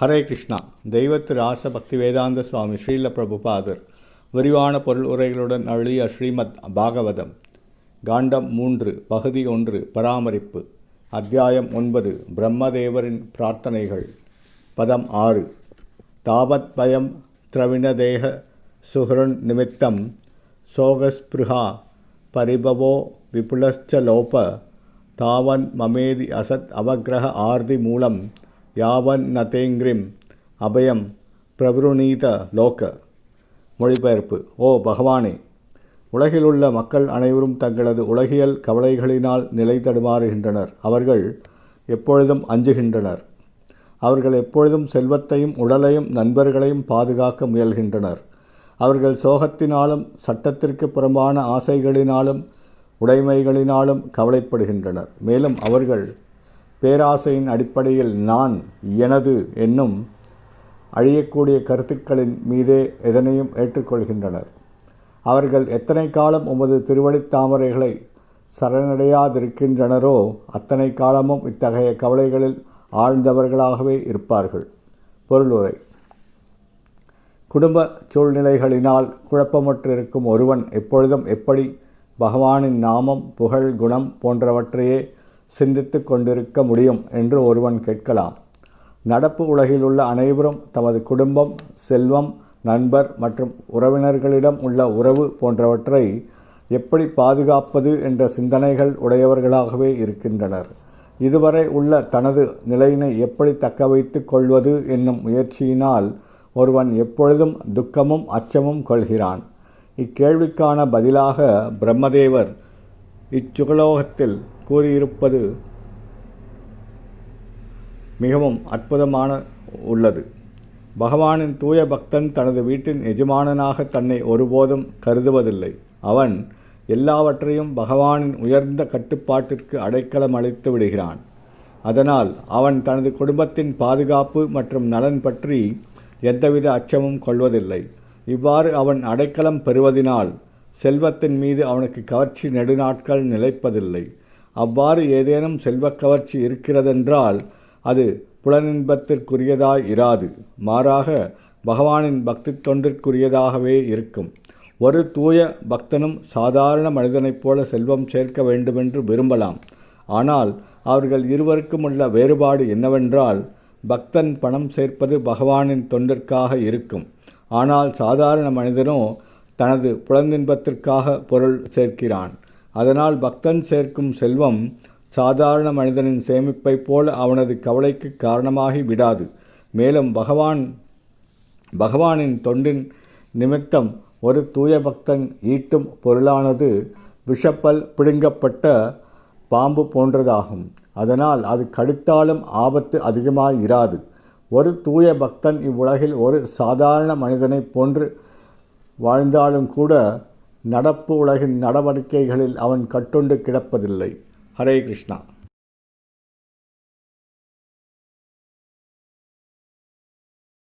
ஹரே கிருஷ்ணா. தெய்வத்து ராச பக்தி வேதாந்த சுவாமி ஸ்ரீல பிரபுபாதர். விரிவான பொருள் உரைகளுடன் அழிய ஸ்ரீமத் பாகவதம். காண்டம் மூன்று பகுதி ஒன்று பராமரிப்பு. அத்தியாயம் ஒன்பது பிரம்மதேவரின் பிரார்த்தனைகள். பதம் ஆறு. தாவத் பயம் திரவிணதேக சுஹ்ருன் நிமித்தம் சோகஸ்பிருஹா பரிபவோ விபுலஸ்ச லோப தாவன் மமேதி அசத் அவக்கிரக ஆர்தி மூலம் யாவன் நதேங்கிரிம் அபயம் பிரபுருநீத லோக. மொழிபெயர்ப்பு. ஓ பகவானே உலகிலுள்ள மக்கள் அனைவரும் தங்களது உலகியல் கவலைகளினால் நிலை தடுமாறுகின்றனர். அவர்கள் எப்பொழுதும் அஞ்சுகின்றனர். அவர்கள் எப்பொழுதும் செல்வத்தையும் உடலையும் நண்பர்களையும் பாதுகாக்க முயல்கின்றனர். அவர்கள் சோகத்தினாலும் சட்டத்திற்கு புறம்பான ஆசைகளினாலும் உடைமைகளினாலும் கவலைப்படுகின்றனர். மேலும் அவர்கள் பேராசையின் அடிப்படையில் நான் எனது என்னும் அழியக்கூடிய கருத்துக்களின் மீதே எதனையும் ஏற்றுக்கொள்கின்றனர். அவர்கள் எத்தனை காலம் உமது திருவடித் தாமரைகளை சரணடையாதிருக்கின்றனரோ அத்தனை காலமும் இத்தகைய கவலைகளில் ஆழ்ந்தவர்களாகவே இருப்பார்கள். பொருளுரை. குடும்ப சூழ்நிலைகளினால் குழப்பமற்றிருக்கும் ஒருவன் எப்பொழுதும் எப்படி பகவானின் நாமம் புகழ் குணம் போன்றவற்றையே சிந்தித்து கொண்டிருக்க முடியும் என்று ஒருவன் கேட்கலாம். நடப்பு உலகில் உள்ள அனைவரும் தமது குடும்பம் செல்வம் நண்பர் மற்றும் உறவினர்களிடம் உள்ள உறவு போன்றவற்றை எப்படி பாதுகாப்பது என்ற சிந்தனைகள் உடையவர்களாகவே இருக்கின்றனர். இதுவரை உள்ள தனது நிலையினை எப்படி தக்க வைத்து கொள்வது என்னும் முயற்சியினால் ஒருவன் எப்பொழுதும் துக்கமும் அச்சமும் கொள்கிறான். இக்கேள்விக்கான பதிலாக பிரம்மதேவர் இச்சுகலோகத்தில் கூறியிருப்பது மிகவும் அற்புதமான உள்ளது. பகவானின் தூய பக்தன் தனது வீட்டின் எஜமானனாக தன்னை ஒருபோதும் கருதுவதில்லை. அவன் எல்லாவற்றையும் பகவானின் உயர்ந்த கட்டுப்பாட்டிற்கு அடைக்கலம் அளித்து விடுகிறான். அதனால் அவன் தனது குடும்பத்தின் பாதுகாப்பு மற்றும் நலன் பற்றி எந்தவித அச்சமும் கொள்வதில்லை. இவ்வாறு அவன் அடைக்கலம் பெறுவதினால் செல்வத்தின் மீது அவனுக்கு கவர்ச்சி நெடுநாட்கள் நிலைப்பதில்லை. அவ்வாறு ஏதேனும் செல்வக் கவர்ச்சி இருக்கிறதென்றால் அது புலனின்பத்திற்குரியதாய் இராது. மாறாக பகவானின் பக்தி தொண்டிற்குரியதாகவே இருக்கும். ஒரு தூய பக்தனும் சாதாரண மனிதனைப் போல செல்வம் சேர்க்க வேண்டுமென்று விரும்பலாம். ஆனால் அவர்கள் இருவருக்கும் உள்ள வேறுபாடு என்னவென்றால் பக்தன் பணம் சேர்ப்பது பகவானின் தொண்டிற்காக இருக்கும். ஆனால் சாதாரண மனிதனோ தனது புலந்தின்பத்திற்காக பொருள் சேர்க்கிறான். அதனால் பக்தன் சேர்க்கும் செல்வம் சாதாரண மனிதனின் சேமிப்பைப் போல அவனது கவலைக்கு காரணமாகி விடாது. மேலும் பகவான் பகவானின் தொண்டின் நிமித்தம் ஒரு தூய பக்தன் ஈட்டும் பொருளானது விஷப்பல் பிடுங்கப்பட்ட பாம்பு போன்றதாகும். அதனால் அது கடித்தாலும் ஆபத்து அதிகமாக இராது. ஒரு தூய பக்தன் இவ்வுலகில் ஒரு சாதாரண மனிதனைப் போன்று வாழ்ந்தாலும் கூட நடப்பு உலகின் நடவடிக்கைகளில் அவன் கட்டுண்டு கிடப்பதில்லை. ஹரே கிருஷ்ணா.